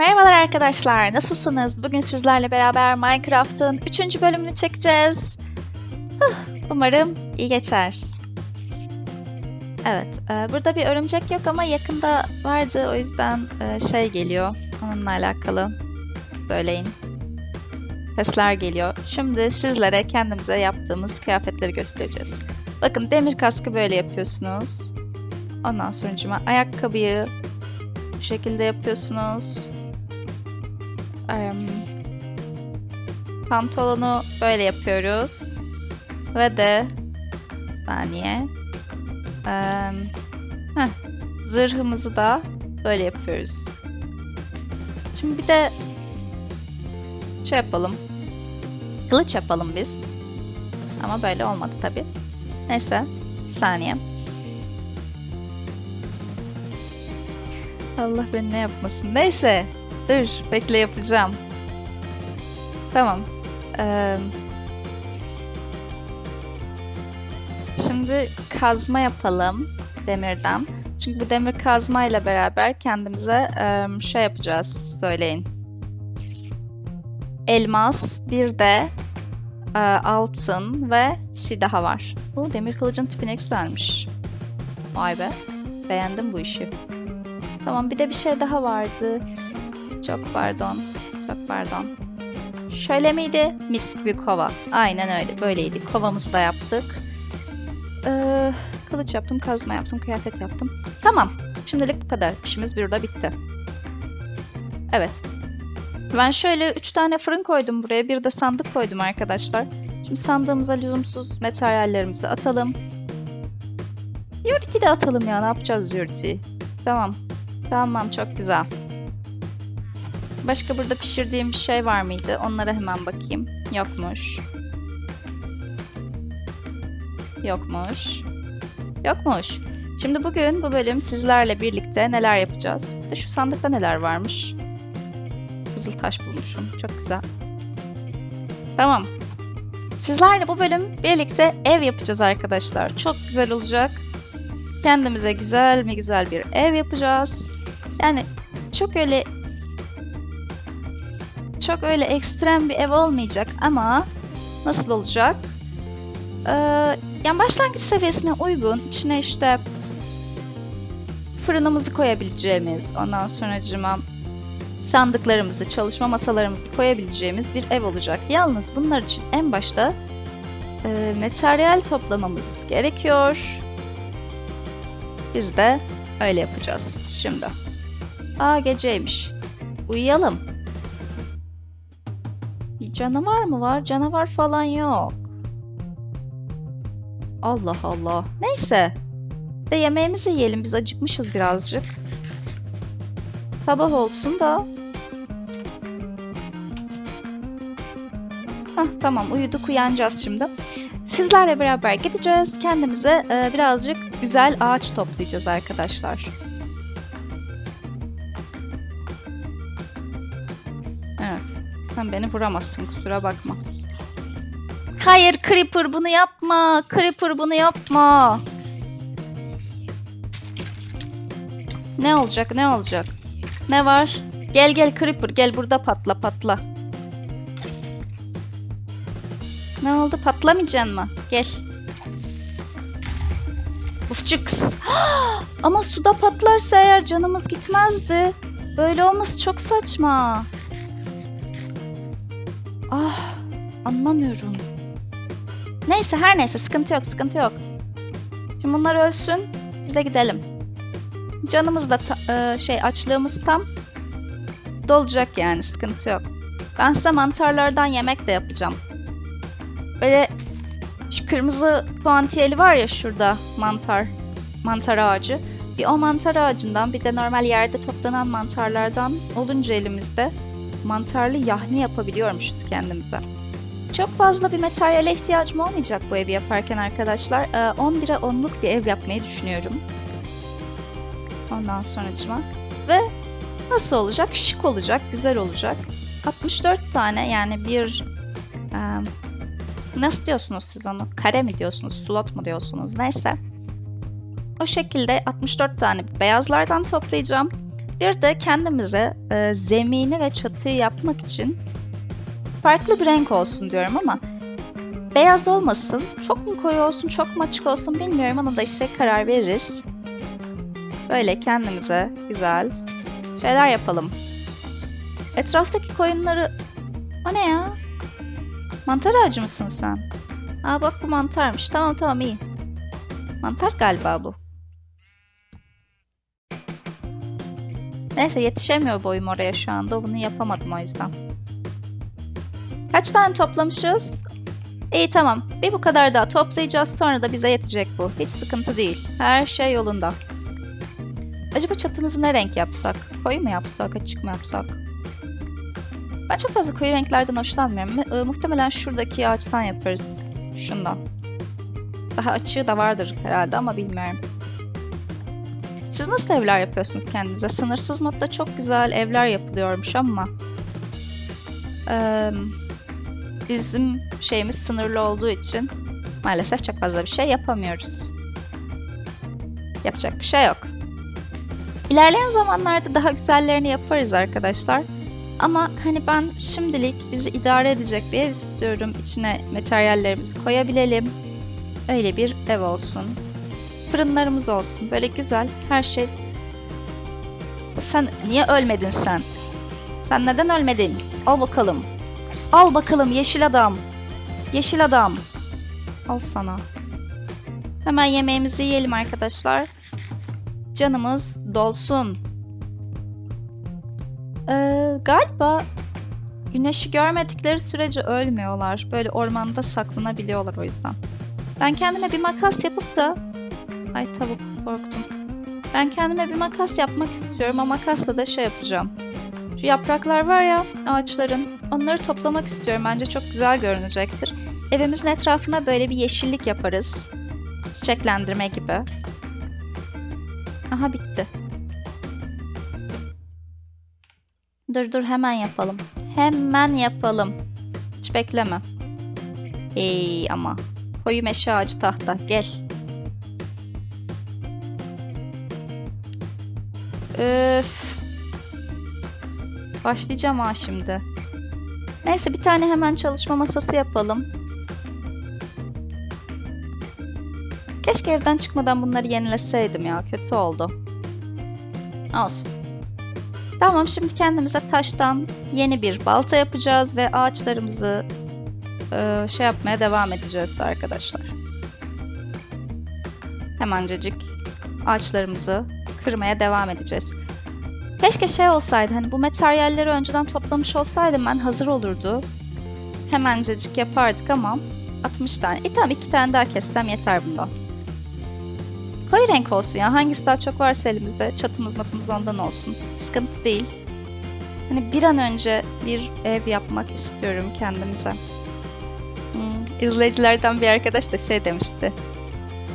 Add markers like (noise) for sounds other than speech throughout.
Merhabalar arkadaşlar, nasılsınız? Bugün sizlerle beraber Minecraft'ın 3. bölümünü çekeceğiz. Umarım iyi geçer. Evet, e, burada bir örümcek yok ama yakında vardı o yüzden e, şey geliyor. Onunla alakalı söyleyin. Sesler geliyor. Şimdi sizlere kendimize yaptığımız kıyafetleri göstereceğiz. Bakın demir kaskı böyle yapıyorsunuz. Ondan sonra ayakkabıyı bu şekilde yapıyorsunuz. Pantolonu böyle yapıyoruz. Ve de saniye. Em, heh, zırhımızı da böyle yapıyoruz. Şimdi bir de şey yapalım. Kılıç yapalım biz. Ama böyle olmadı tabi. Neyse. Saniye. Allah beni ne yapmasın. Neyse. Dur. Bekle yapacağım. Tamam. Ee, şimdi kazma yapalım. Demirden. Çünkü bu demir kazma ile beraber kendimize em, şey yapacağız. Söyleyin. Elmas. Bir de e, altın ve bir şey daha var. Bu demir kılıcın tipi ne güzelmiş. Vay be. Beğendim bu işi. Tamam bir de bir şey daha vardı. Çok pardon. Çok pardon. Şöyle miydi? Mis gibi kova. Aynen öyle. Böyleydi. Kovamızı da yaptık. Ee, kılıç yaptım, kazma yaptım, kıyafet yaptım. Tamam. Şimdilik bu kadar. İşimiz burada bitti. Evet. Ben şöyle 3 tane fırın koydum buraya. Bir de sandık koydum arkadaşlar. Şimdi sandığımıza lüzumsuz materyallerimizi atalım. Unity de atalım ya. Ne yapacağız Unity? Tamam. Tamam çok güzel. Başka burada pişirdiğim bir şey var mıydı? Onlara hemen bakayım. Yokmuş. Yokmuş. Yokmuş. Şimdi bugün bu bölüm sizlerle birlikte neler yapacağız? Bir de şu sandıkta neler varmış? Kızıl taş bulmuşum. Çok güzel. Tamam. Sizlerle bu bölüm birlikte ev yapacağız arkadaşlar. Çok güzel olacak. Kendimize güzel mi güzel bir ev yapacağız. Yani çok öyle çok öyle ekstrem bir ev olmayacak ama nasıl olacak? Ee, yani başlangıç seviyesine uygun içine işte fırınımızı koyabileceğimiz ondan sonracıma sandıklarımızı, çalışma masalarımızı koyabileceğimiz bir ev olacak. Yalnız bunlar için en başta e, materyal toplamamız gerekiyor. Biz de öyle yapacağız şimdi. Aa geceymiş. Uyuyalım. Canavar mı var? Canavar falan yok. Allah Allah. Neyse. De yemeğimizi yiyelim. Biz acıkmışız birazcık. Sabah olsun da. Hah, tamam uyuduk uyanacağız şimdi. Sizlerle beraber gideceğiz. Kendimize e, birazcık güzel ağaç toplayacağız arkadaşlar. Evet. Sen beni vuramazsın kusura bakma. Hayır Creeper bunu yapma. Creeper bunu yapma. Ne olacak ne olacak? Ne var? Gel gel Creeper gel burada patla patla. Ne oldu patlamayacaksın mı? Gel. Ufçuks. (gasps) Ama suda patlarsa eğer canımız gitmezdi. Böyle olması çok saçma. Ah anlamıyorum. Neyse her neyse sıkıntı yok sıkıntı yok. Şimdi bunlar ölsün biz de gidelim. Canımız da ta- e, şey açlığımız tam dolacak yani sıkıntı yok. Ben size mantarlardan yemek de yapacağım. Böyle şu kırmızı puantiyeli var ya şurada mantar mantar ağacı. Bir o mantar ağacından bir de normal yerde toplanan mantarlardan olunca elimizde mantarlı yahni yapabiliyormuşuz kendimize. Çok fazla bir materyale ihtiyacım olmayacak bu evi yaparken arkadaşlar. Ee, 11'e 10'luk bir ev yapmayı düşünüyorum. Ondan sonracıma. Ve nasıl olacak? Şık olacak, güzel olacak. 64 tane yani bir... e, nasıl diyorsunuz siz onu? Kare mi diyorsunuz? Slot mu diyorsunuz? Neyse. O şekilde 64 tane beyazlardan toplayacağım. Bir de kendimize e, zemini ve çatıyı yapmak için farklı bir renk olsun diyorum ama beyaz olmasın. Çok mu koyu olsun, çok mu açık olsun bilmiyorum. Ona da işte karar veririz. Böyle kendimize güzel şeyler yapalım. Etraftaki koyunları... O ne ya? Mantar ağacı mısın sen? Aa bak bu mantarmış. Tamam tamam iyi. Mantar galiba bu. Neyse yetişemiyor boyum oraya şu anda. Bunu yapamadım o yüzden. Kaç tane toplamışız? İyi tamam. Bir bu kadar daha toplayacağız. Sonra da bize yetecek bu. Hiç sıkıntı değil. Her şey yolunda. Acaba çatımızı ne renk yapsak? Koyu mu yapsak? Açık mı yapsak? Ben çok fazla koyu renklerden hoşlanmıyorum. E, muhtemelen şuradaki ağaçtan yaparız. Şundan. Daha açığı da vardır herhalde ama bilmiyorum. Siz nasıl evler yapıyorsunuz kendinize? Sınırsız modda çok güzel evler yapılıyormuş ama eee, bizim şeyimiz sınırlı olduğu için maalesef çok fazla bir şey yapamıyoruz. Yapacak bir şey yok. İlerleyen zamanlarda daha güzellerini yaparız arkadaşlar. Ama hani ben şimdilik bizi idare edecek bir ev istiyorum. İçine materyallerimizi koyabilelim. Öyle bir ev olsun. Fırınlarımız olsun. Böyle güzel her şey. Sen niye ölmedin sen? Sen neden ölmedin? Al bakalım. Al bakalım yeşil adam. Yeşil adam. Al sana. Hemen yemeğimizi yiyelim arkadaşlar. Canımız dolsun. Ee, galiba güneşi görmedikleri sürece ölmüyorlar. Böyle ormanda saklanabiliyorlar o yüzden. Ben kendime bir makas yapıp da... Ay tavuk korktum. Ben kendime bir makas yapmak istiyorum. O makasla da şey yapacağım. Şu yapraklar var ya ağaçların. Onları toplamak istiyorum. Bence çok güzel görünecektir. Evimizin etrafına böyle bir yeşillik yaparız. Çiçeklendirme gibi. Aha bitti. Dur dur hemen yapalım. Hemen yapalım. Hiç bekleme. Ey ama. Koyu meşe ağacı tahta. Gel. Öf. Başlayacağım ha şimdi. Neyse bir tane hemen çalışma masası yapalım. Keşke evden çıkmadan bunları yenileseydim ya. Kötü oldu. Olsun. Tamam şimdi kendimize taştan yeni bir balta yapacağız ve ağaçlarımızı e, şey yapmaya devam edeceğiz arkadaşlar. Hemencecik ağaçlarımızı kırmaya devam edeceğiz. Keşke şey olsaydı hani bu materyalleri önceden toplamış olsaydım ben hazır olurdu. Hemencecik yapardık ama 60 tane. E tamam iki tane daha kessem yeter bundan. Koyu renk olsun ya. Hangisi daha çok varsa elimizde çatımız matımız ondan olsun. Sıkıntı değil. Hani bir an önce bir ev yapmak istiyorum kendimize. Hmm, izleyicilerden bir arkadaş da şey demişti.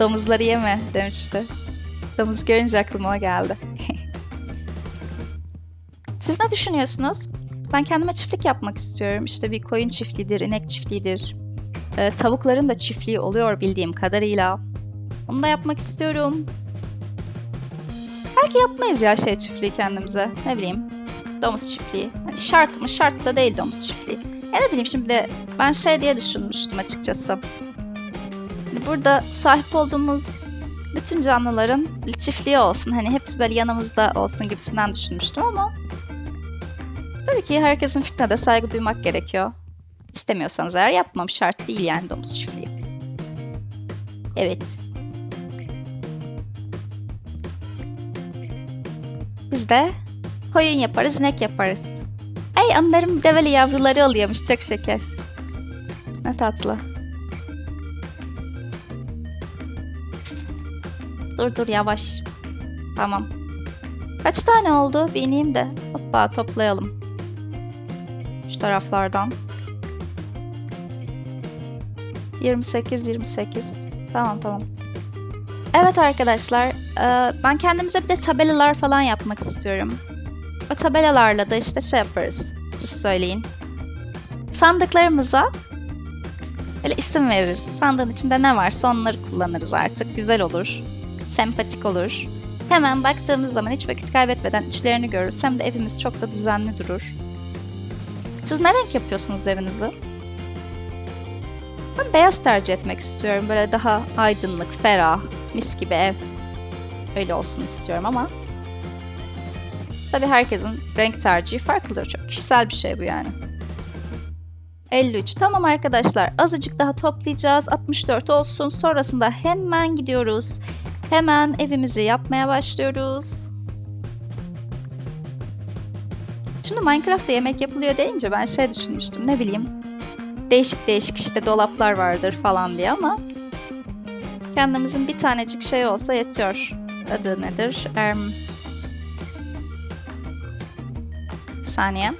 Domuzları yeme demişti. Domuz görünce aklıma o geldi. (laughs) Siz ne düşünüyorsunuz? Ben kendime çiftlik yapmak istiyorum. İşte bir koyun çiftliğidir, inek çiftliğidir. Ee, tavukların da çiftliği oluyor bildiğim kadarıyla. Onu da yapmak istiyorum. Belki yapmayız ya şey çiftliği kendimize. Ne bileyim. Domuz çiftliği. Hani şart mı? Şart da değil domuz çiftliği. Ya ne bileyim şimdi de ben şey diye düşünmüştüm açıkçası. Hani burada sahip olduğumuz bütün canlıların çiftliği olsun. Hani hepsi böyle yanımızda olsun gibisinden düşünmüştüm ama tabii ki herkesin fikrine de saygı duymak gerekiyor. İstemiyorsanız eğer yapmam şart değil yani domuz çiftliği. Evet. Biz de koyun yaparız, inek yaparız. Ay onların develi yavruları oluyormuş çok şeker. Ne tatlı. Dur dur yavaş. Tamam. Kaç tane oldu? Bir ineyim de. Hoppa toplayalım. Şu taraflardan. 28 28. Tamam tamam. Evet arkadaşlar, e, ben kendimize bir de tabelalar falan yapmak istiyorum. O tabelalarla da işte şey yaparız. Siz söyleyin. Sandıklarımıza böyle isim veririz. Sandığın içinde ne varsa onları kullanırız artık. Güzel olur. Sempatik olur. Hemen baktığımız zaman hiç vakit kaybetmeden içlerini görürüz. Hem de evimiz çok da düzenli durur. Siz ne renk yapıyorsunuz evinizi? Ben beyaz tercih etmek istiyorum. Böyle daha aydınlık, ferah, mis gibi ev. Öyle olsun istiyorum ama Tabii herkesin renk tercihi farklıdır. Çok kişisel bir şey bu yani. 53. Tamam arkadaşlar. Azıcık daha toplayacağız. 64 olsun. Sonrasında hemen gidiyoruz. Hemen evimizi yapmaya başlıyoruz. Şimdi Minecraft'ta yemek yapılıyor deyince ben şey düşünmüştüm. Ne bileyim. Değişik değişik işte dolaplar vardır falan diye ama kendimizin bir tanecik şey olsa yetiyor. Adı nedir? Bir saniye.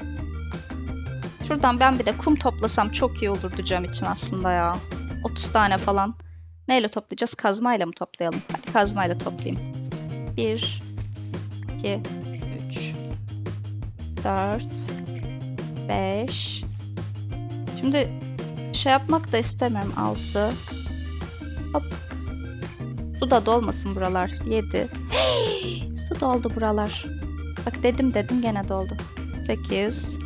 Şuradan ben bir de kum toplasam çok iyi olurdu cam için aslında ya. 30 tane falan. Neyle toplayacağız? Kazmayla mı toplayalım? Hadi kazmayla toplayayım. 1 2 3 4 5 Şimdi şey yapmak da istemiyorum. 6 Hop. Su da dolmasın buralar. 7 (gasps) Su doldu buralar. Bak dedim dedim gene doldu. 8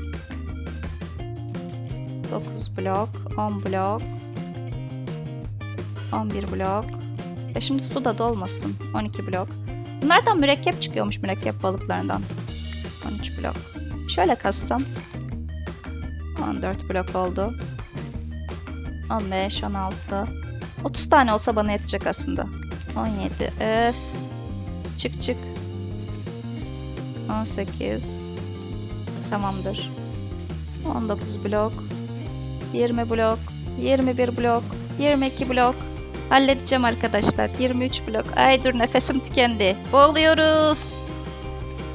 9 blok 10 blok 11 blok. E şimdi su da dolmasın 12 blok. Bunlardan mürekkep çıkıyormuş mürekkep balıklarından. 13 blok. Şöyle kassam 14 blok oldu. 15 16 30 tane olsa bana yetecek aslında. 17 öf. Çık çık. 18 Tamamdır. 19 blok. 20 blok. 21 blok. 22 blok. Halledeceğim arkadaşlar. 23 blok. Ay dur nefesim tükendi. Boğuluyoruz.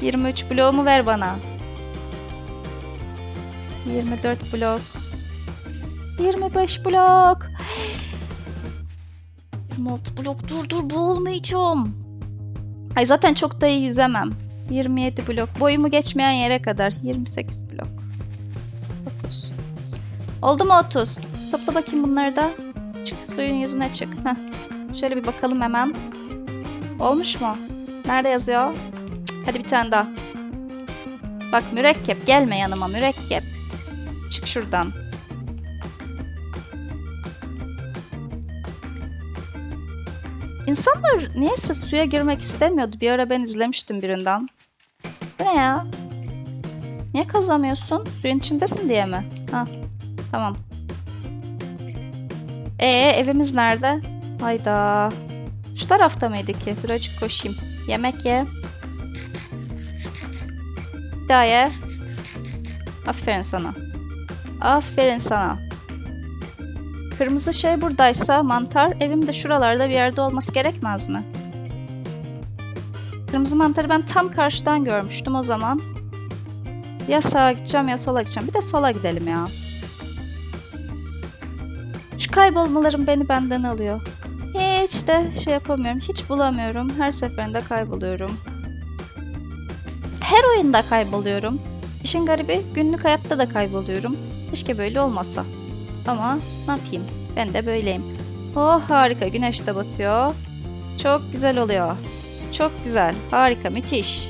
23 bloğumu ver bana. 24 blok. 25 blok. 26 blok. Dur dur boğulmayacağım. Ay zaten çok da iyi yüzemem. 27 blok. Boyumu geçmeyen yere kadar. 28 blok. 30. Oldu mu 30? Topla bakayım bunları da. Suyun yüzüne çık. Heh. Şöyle bir bakalım hemen. Olmuş mu? Nerede yazıyor? Cık, Hadi bir tane daha. Bak mürekkep gelme yanıma mürekkep. Çık şuradan. İnsanlar niyeyse suya girmek istemiyordu. Bir ara ben izlemiştim birinden. Bu ne ya? Niye kazamıyorsun? Suyun içindesin diye mi? Ha, tamam. Ee evimiz nerede? Hayda. Şu tarafta mıydı ki? Dur azıcık koşayım. Yemek ye. Bir daha ye. Aferin sana. Aferin sana. Kırmızı şey buradaysa mantar evim de şuralarda bir yerde olması gerekmez mi? Kırmızı mantarı ben tam karşıdan görmüştüm o zaman. Ya sağa gideceğim ya sola gideceğim. Bir de sola gidelim ya. Kaybolmalarım beni benden alıyor. Hiç de şey yapamıyorum. Hiç bulamıyorum. Her seferinde kayboluyorum. Her oyunda kayboluyorum. İşin garibi günlük hayatta da kayboluyorum. Keşke böyle olmasa. Ama ne yapayım? Ben de böyleyim. Oh harika. Güneş de batıyor. Çok güzel oluyor. Çok güzel. Harika. Müthiş.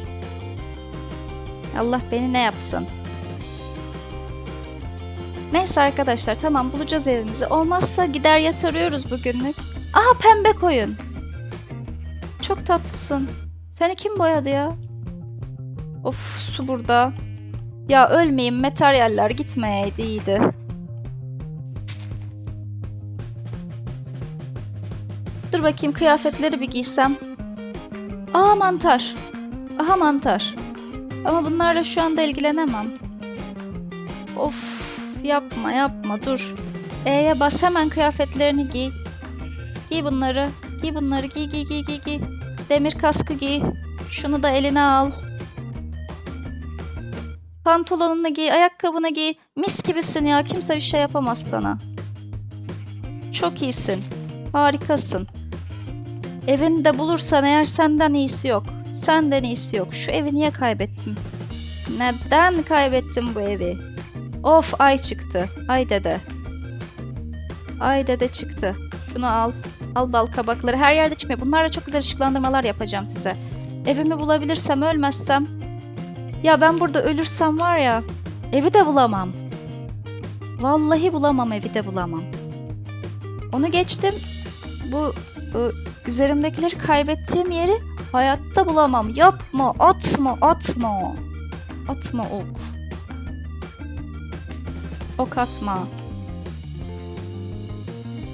Allah beni ne yapsın. Neyse arkadaşlar tamam bulacağız evimizi. Olmazsa gider yatırıyoruz bugünlük. Aha pembe koyun. Çok tatlısın. Seni kim boyadı ya? Of su burada. Ya ölmeyeyim materyaller gitmeyeydi iyiydi. Dur bakayım kıyafetleri bir giysem. Aa mantar. Aha mantar. Ama bunlarla şu anda ilgilenemem. Of yapma yapma dur. E'ye bas hemen kıyafetlerini giy. Giy bunları. Giy bunları giy giy giy giy giy. Demir kaskı giy. Şunu da eline al. Pantolonunu giy, ayakkabını giy. Mis gibisin ya. Kimse bir şey yapamaz sana. Çok iyisin. Harikasın. Evini de bulursan eğer senden iyisi yok. Senden iyisi yok. Şu evi niye kaybettim? Neden kaybettim bu evi? Of ay çıktı. Ay dede. Ay dede çıktı. Şunu al. Al bal kabakları. Her yerde çıkmıyor. Bunlarla çok güzel ışıklandırmalar yapacağım size. Evimi bulabilirsem, ölmezsem. Ya ben burada ölürsem var ya, evi de bulamam. Vallahi bulamam, evi de bulamam. Onu geçtim. Bu ı, üzerimdekileri kaybettiğim yeri hayatta bulamam. Yapma, atma, atma. Atma ok. Ok atma.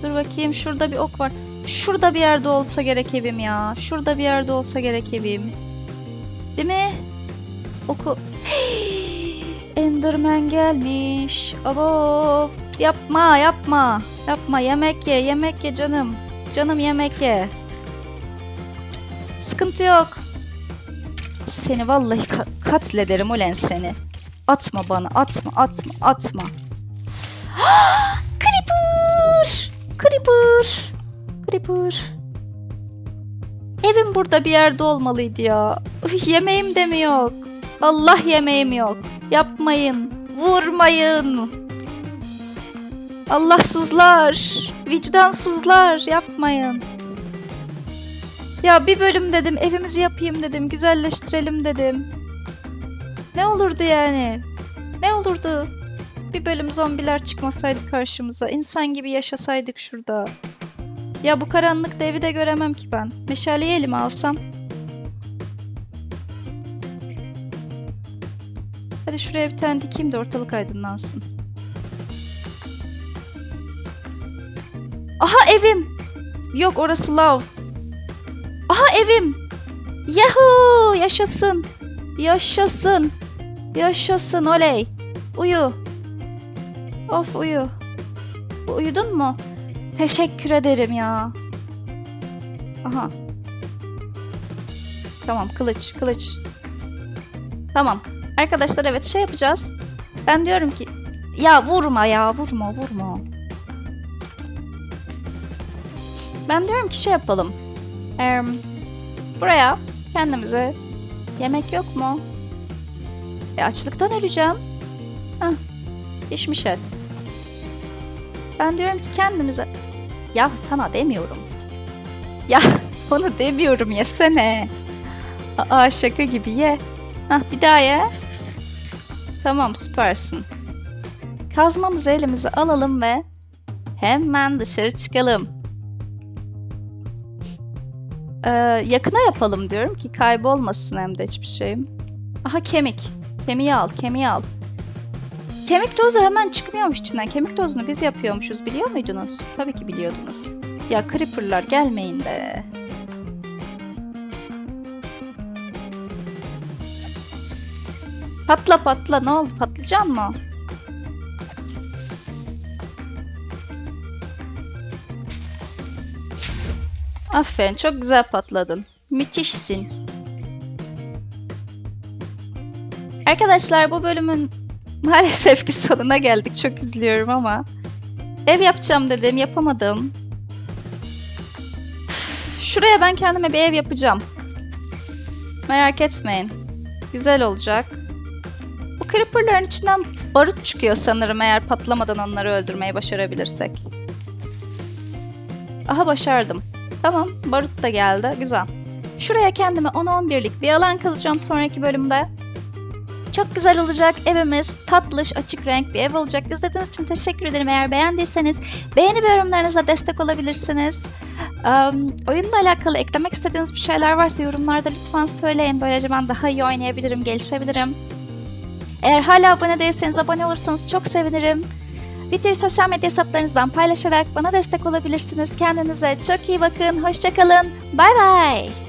Dur bakayım şurada bir ok var. Şurada bir yerde olsa gerek evim ya. Şurada bir yerde olsa gerek evim. Değil mi? Oku. (gasps) Enderman gelmiş. Abo. Yapma yapma. Yapma yemek ye yemek ye canım. Canım yemek ye. Sıkıntı yok. Seni vallahi ka- katlederim ulen seni. Atma bana atma atma atma. (gasps) Creeper! Creeper! Creeper! Evim burada bir yerde olmalıydı ya. Yemeğim de mi yok? Allah yemeğim yok. Yapmayın. Vurmayın. Allahsızlar. Vicdansızlar. Yapmayın. Ya bir bölüm dedim evimizi yapayım dedim. Güzelleştirelim dedim. Ne olurdu yani? Ne olurdu? Bir bölüm zombiler çıkmasaydı karşımıza. insan gibi yaşasaydık şurada. Ya bu karanlıkta evi de göremem ki ben. Meşaleyi elime alsam. Hadi şuraya bir tane dikeyim de ortalık aydınlansın. Aha evim. Yok orası lav. Aha evim. Yahoo yaşasın. Yaşasın. Yaşasın oley. Uyu. Of uyu. Uyudun mu? Teşekkür ederim ya. Aha. Tamam kılıç kılıç. Tamam. Arkadaşlar evet şey yapacağız. Ben diyorum ki ya vurma ya vurma vurma. Ben diyorum ki şey yapalım. Em, buraya kendimize yemek yok mu? E açlıktan öleceğim. Hah. Pişmiş et. Ben diyorum ki kendimize... Ya sana demiyorum. Ya (laughs) onu demiyorum yesene. Aa şaka gibi ye. Hah bir daha ye. Tamam süpersin. Kazmamızı elimize alalım ve hemen dışarı çıkalım. Ee, yakına yapalım diyorum ki kaybolmasın hem de hiçbir şeyim. Aha kemik. Kemiği al, kemiği al. Kemik tozu hemen çıkmıyormuş içinden. Kemik tozunu biz yapıyormuşuz biliyor muydunuz? Tabii ki biliyordunuz. Ya creeperlar gelmeyin de. Patla patla ne oldu patlıcan mı? Aferin çok güzel patladın. Müthişsin. Arkadaşlar bu bölümün maalesef ki sonuna geldik. Çok üzülüyorum ama. Ev yapacağım dedim yapamadım. Şuraya ben kendime bir ev yapacağım. Merak etmeyin. Güzel olacak. Bu creeperların içinden barut çıkıyor sanırım eğer patlamadan onları öldürmeyi başarabilirsek. Aha başardım. Tamam barut da geldi. Güzel. Şuraya kendime 10-11'lik bir alan kazacağım sonraki bölümde. Çok güzel olacak. Evimiz tatlış, açık renk bir ev olacak. İzlediğiniz için teşekkür ederim. Eğer beğendiyseniz beğeni ve yorumlarınızla destek olabilirsiniz. Um, oyunla alakalı eklemek istediğiniz bir şeyler varsa yorumlarda lütfen söyleyin. Böylece ben daha iyi oynayabilirim, gelişebilirim. Eğer hala abone değilseniz abone olursanız çok sevinirim. Videoyu sosyal medya hesaplarınızdan paylaşarak bana destek olabilirsiniz. Kendinize çok iyi bakın. Hoşçakalın. Bay bay.